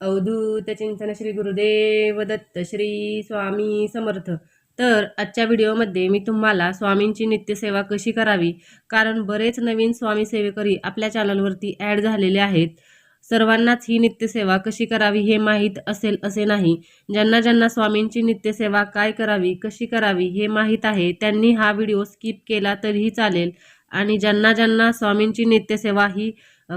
अवधूत चिंतन श्री गुरुदेव दत्त श्री स्वामी समर्थ. तर आजच्या व्हिडिओमध्ये मी तुम्हाला स्वामींची नित्यसेवा कशी करावी? कारण बरेच नवीन स्वामी सेवेकरी आपल्या चॅनलवरती ॲड झालेले आहेत. सर्वांनाच ही नित्यसेवा कशी करावी हे माहीत असेल असे नाही. ज्यांना ज्यांना स्वामींची नित्यसेवा काय करावी कशी करावी हे माहीत आहे त्यांनी हा व्हिडिओ स्किप केला तरीही चालेल. आणि ज्यांना ज्यांना स्वामींची नित्यसेवा ही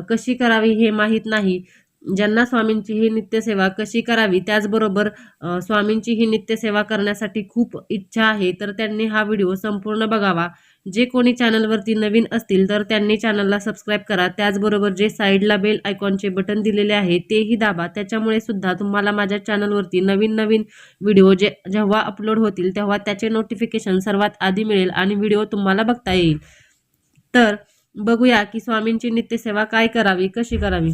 कशी करावी हे माहीत नाही ज्यांना स्वामींची ही नित्यसेवा कशी करावी त्याचबरोबर स्वामींची ही नित्यसेवा करण्यासाठी खूप इच्छा आहे तर त्यांनी हा व्हिडिओ संपूर्ण बघावा. जे कोणी चॅनलवरती नवीन असतील तर त्यांनी चॅनलला सबस्क्राईब करा. त्याचबरोबर जे साईडला बेल आयकॉनचे बटन दिलेले आहे तेही दाबा. त्याच्यामुळे सुद्धा तुम्हाला माझ्या चॅनलवरती नवीन नवीन व्हिडिओ जे जेव्हा अपलोड होतील तेव्हा त्याचे नोटिफिकेशन सर्वात आधी मिळेल आणि व्हिडिओ तुम्हाला बघता येईल. तर बघूया की स्वामींची नित्यसेवा काय करावी कशी करावी?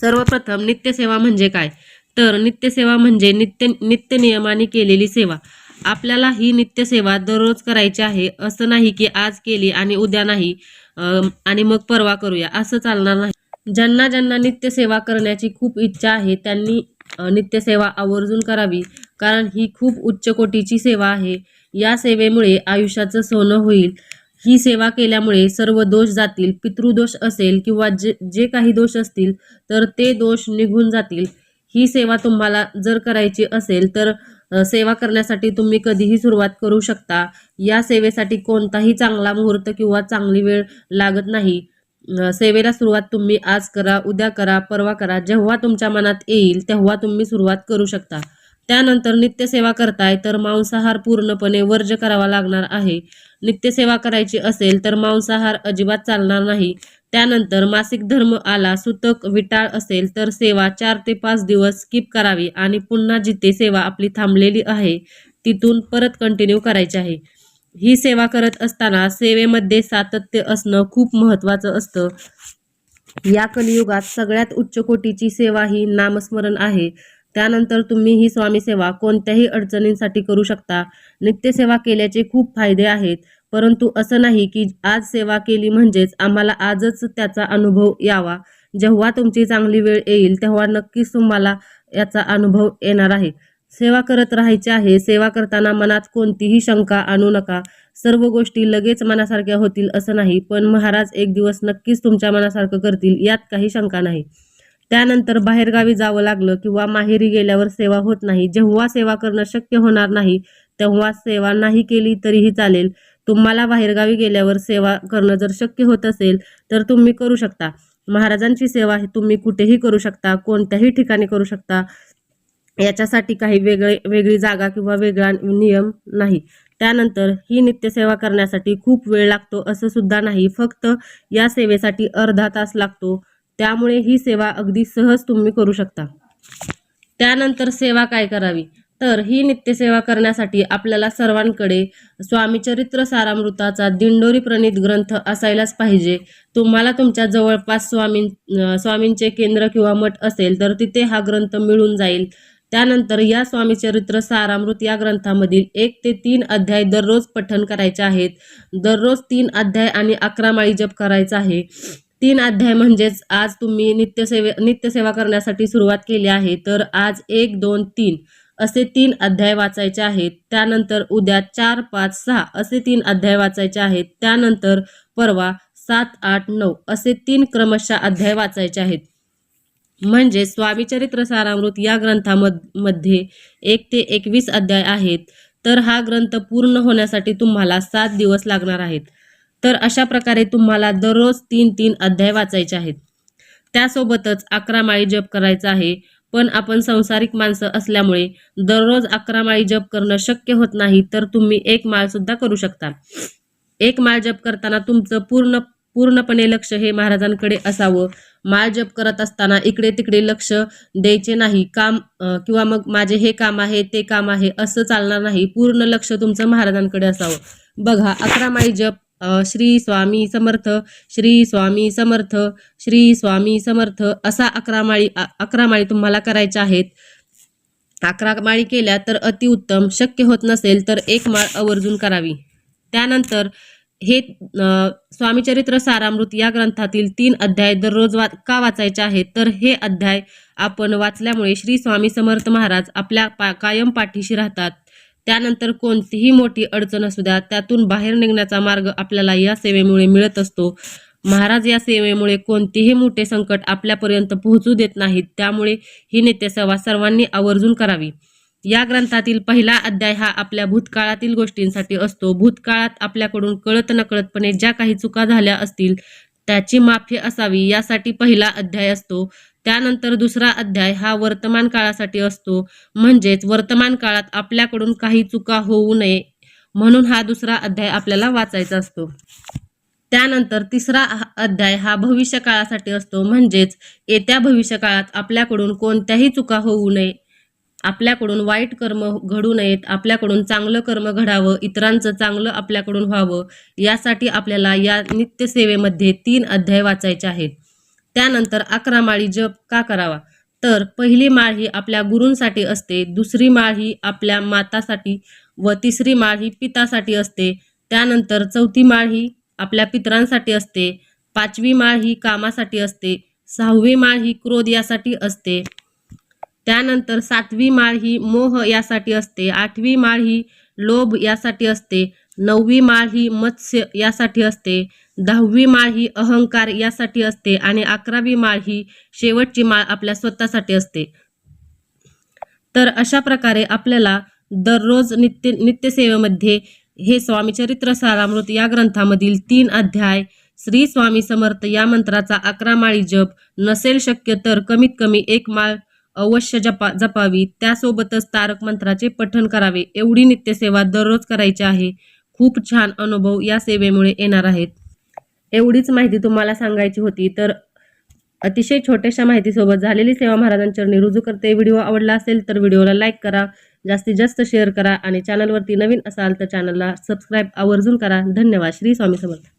सर्वप्रथम नित्यसेवा म्हणजे काय? तर नित्यसेवा म्हणजे नित्य नित्य नियमाने केलेली सेवा. आपल्याला ही नित्यसेवा दररोज करायची आहे असं नाही की आज केली आणि उद्या नाही आणि मग परवा करूया असं चालणार नाही. ज्यांना ज्यांना नित्यसेवा करण्याची खूप इच्छा आहे त्यांनी नित्यसेवा आवर्जून करावी कारण ही खूप उच्च कोटीची सेवा आहे. या सेवेमुळे आयुष्याचं सोनं होईल. ही सेवा केल्यामुळे सर्व दोष जातील पितृदोष असेल किंवा जे जे काही दोष असतील तर ते दोष निघून जातील. ही सेवा तुम्हाला जर करायची असेल तर सेवा करण्यासाठी तुम्ही कधीही सुरुवात करू शकता. या सेवेसाठी कोणताही चांगला मुहूर्त किंवा चांगली वेळ लागत नाही. सेवेला सुरुवात तुम्ही आज करा उद्या करा परवा करा जेव्हा तुमच्या मनात येईल तेव्हा तुम्ही सुरुवात करू शकता. त्यानंतर नित्यसेवा करताय तर मांसाहार पूर्णपणे वर्ज करावा लागणार आहे. नित्यसेवा करायची असेल तर मांसाहार अजिबात चालणार नाही. त्यानंतर मासिक धर्म आला सुतक विटाळ असेल तर सेवा चार ते पाच दिवस स्किप करावी आणि पुन्हा जिथे सेवा आपली थांबलेली आहे तिथून परत कंटिन्यू करायची आहे. ही सेवा करत असताना सेवेमध्ये सातत्य असणं खूप महत्त्वाचं असतं. या कलियुगात सगळ्यात उच्च कोटीची सेवा ही नामस्मरण आहे. त्यानंतर तुम्ही ही स्वामी सेवा कोणत्याही अडचणींसाठी करू शकता. नित्यसेवा केल्याचे खूप फायदे आहेत परंतु असं नाही की आज सेवा केली म्हणजेच आम्हाला आजच त्याचा अनुभव यावा. जेव्हा तुमची चांगली वेळ येईल तेव्हा नक्कीच तुम्हाला याचा अनुभव येणार आहे. सेवा करत राहायची आहे सेवा करताना मनात कोणतीही शंका आणू नका. सर्व गोष्टी लगेच मनासारख्या होतील असं नाही पण महाराज एक दिवस नक्कीच तुमच्या मनासारखं करतील यात काही शंका नाही. त्यानंतर बाहेरगावी जावं लागलं किंवा माहेरी गेल्यावर सेवा होत नाही जेव्हा सेवा करणं शक्य होणार नाही तेव्हा सेवा नाही केली तरीही चालेल. तुम्हाला बाहेरगावी गेल्यावर सेवा करणं जर शक्य होत असेल तर तुम्ही करू शकता. महाराजांची सेवा ही तुम्ही कुठेही करू शकता कोणत्याही ठिकाणी करू शकता. याच्यासाठी काही वेगळे वेगळी जागा किंवा वेगळा नियम नाही. त्यानंतर ही नित्यसेवा करण्यासाठी खूप वेळ लागतो असं सुद्धा नाही. फक्त या सेवेसाठी अर्धा तास लागतो. त्यामुळे ही सेवा अगदी सहज तुम्ही करू शकता. त्यानंतर सेवा काय करावी? तर ही नित्यसेवा करण्यासाठी आपल्याला सर्वांकडे स्वामीचरित्र सारामृताचा दिंडोरी प्रणित ग्रंथ असायलाच पाहिजे. तुम्हाला तुमच्या जवळपास स्वामी स्वामींचे केंद्र किंवा मठ असेल तर तिथे हा ग्रंथ मिळून जाईल. त्यानंतर या स्वामीचरित्र सारामृत या ग्रंथामधील एक ते तीन अध्याय दररोज पठण करायचे आहेत. दररोज तीन अध्याय आणि अकरा माळी जप करायचा आहे. तीन अध्याय म्हणजेच आज तुम्ही नित्यसेवे नित्यसेवा करण्यासाठी सुरुवात केली आहे तर आज एक दोन तीन असे तीन अध्याय वाचायचे आहेत. त्यानंतर उद्या चार पाच सहा असे तीन अध्याय वाचायचे आहेत. त्यानंतर परवा सात आठ नऊ असे तीन क्रमशः अध्याय वाचायचे आहेत. म्हणजे स्वामीचरित्र सारामृत या ग्रंथामध्ये एक ते एकवीस अध्याय आहेत. तर हा ग्रंथ पूर्ण होण्यासाठी तुम्हाला सात दिवस लागणार आहेत. तर अशा प्रकारे तुम्हाला दररोज तीन तीन अध्याय वाचायचे आहेत. त्यासोबतच अकरा माळी जप करायचा आहे. पण आपण संसारिक माणसं असल्यामुळे दररोज अकरा माळी जप करणं शक्य होत नाही तर तुम्ही एक माळ सुद्धा करू शकता. एक माळ जप करताना तुमचं पूर्ण पूर्णपणे लक्ष हे महाराजांकडे असावं. माळ जप करत असताना इकडे तिकडे लक्ष द्यायचे नाही. काम किंवा मग माझे हे काम आहे ते काम आहे असं चालणार नाही. पूर्ण लक्ष तुमचं महाराजांकडे असावं. बघा अकरा माळी जप श्री स्वामी समर्थ श्री स्वामी समर्थ श्री स्वामी समर्थ असा अकरा माळी अकरा माळी तुम्हाला करायच्या आहेत. अकरा माळी केल्या तर अतिउत्तम शक्य होत नसेल तर एक माळ आवर्जून करावी. त्यानंतर हे स्वामीचरित्र सारामृत या ग्रंथातील तीन अध्याय दररोज वा का वाचायचे आहेत? तर हे अध्याय आपण वाचल्यामुळे श्री स्वामी समर्थ महाराज आपल्या पा कायम पाठीशी राहतात. त्यानंतर कोणतीही मोठी अडचण असू द्या त्यातून बाहेर निघण्याचा मार्ग आपल्याला या सेवेमुळे मिळत असतो. महाराज या सेवेमुळे कोणतेही मोठे संकट आपल्यापर्यंत पोहोचू देत नाहीत त्यामुळे ही नित्यसेवा सर्वांनी आवर्जून करावी. या ग्रंथातील पहिला अध्याय हा आपल्या भूतकाळातील गोष्टींसाठी असतो. भूतकाळात आपल्याकडून कळत नकळतपणे ज्या काही चुका झाल्या असतील त्याची माफी असावी यासाठी पहिला अध्याय असतो. त्यानंतर दुसरा अध्याय हा वर्तमान काळासाठी असतो. म्हणजेच वर्तमान काळात आपल्याकडून काही चुका होऊ नये म्हणून हा दुसरा अध्याय आपल्याला वाचायचा असतो. त्यानंतर तिसरा अध्याय हा भविष्य काळासाठी असतो. म्हणजेच येत्या भविष्य काळात आपल्याकडून कोणत्याही चुका होऊ नये. आपल्याकडून वाईट कर्म घडू नयेत. आपल्याकडून चांगलं कर्म घडावं. इतरांचं चांगलं आपल्याकडून व्हावं. यासाठी आपल्याला या नित्यसेवेमध्ये तीन अध्याय वाचायचे आहेत. त्यानंतर अकरा माळी जप का करावा? तर पहिली माळ ही आपल्या गुरूंसाठी असते दुसरी माळ ही आपल्या मातासाठी व तिसरी माळ ही पितासाठी असते. त्यानंतर चौथी माळ ही आपल्या पितरांसाठी असते पाचवी माळ ही कामासाठी असते सहावी माळ ही क्रोध यासाठी असते. त्यानंतर सातवी माळ ही मोह यासाठी असते आठवी माळ ही लोभ यासाठी असते नववी माळ ही मत्स्य यासाठी असते दहावी माळ ही अहंकार यासाठी असते आणि अकरावी माळ ही शेवटची माळ आपल्या स्वतःसाठी असते. तर अशा प्रकारे आपल्याला दररोज नित्य नित्यसेवेमध्ये हे स्वामी चरित्र सारामृत या ग्रंथामधील तीन अध्याय श्री स्वामी समर्थ या मंत्राचा अकरा माळी जप नसेल शक्य तर कमीत कमी एक माळ अवश्य जपा जपावी. त्यासोबतच तारक मंत्राचे पठण करावे. एवढी नित्यसेवा दररोज करायची आहे. खूप छान अनुभव या सेवेमुळे येणार आहेत. एवढीच माहिती तुम्हाला सांगायची होती तर अतिशय छोट्याशा माहितीसोबत झालेली सेवा महाराजांचरणी रुजू करते. व्हिडिओ आवडला असेल तर व्हिडिओला लाईक करा जास्तीत जास्त शेअर करा आणि चॅनलवरती नवीन असाल तर चॅनलला सबस्क्राईब आवर्जून करा. धन्यवाद. श्री स्वामी समर्थ.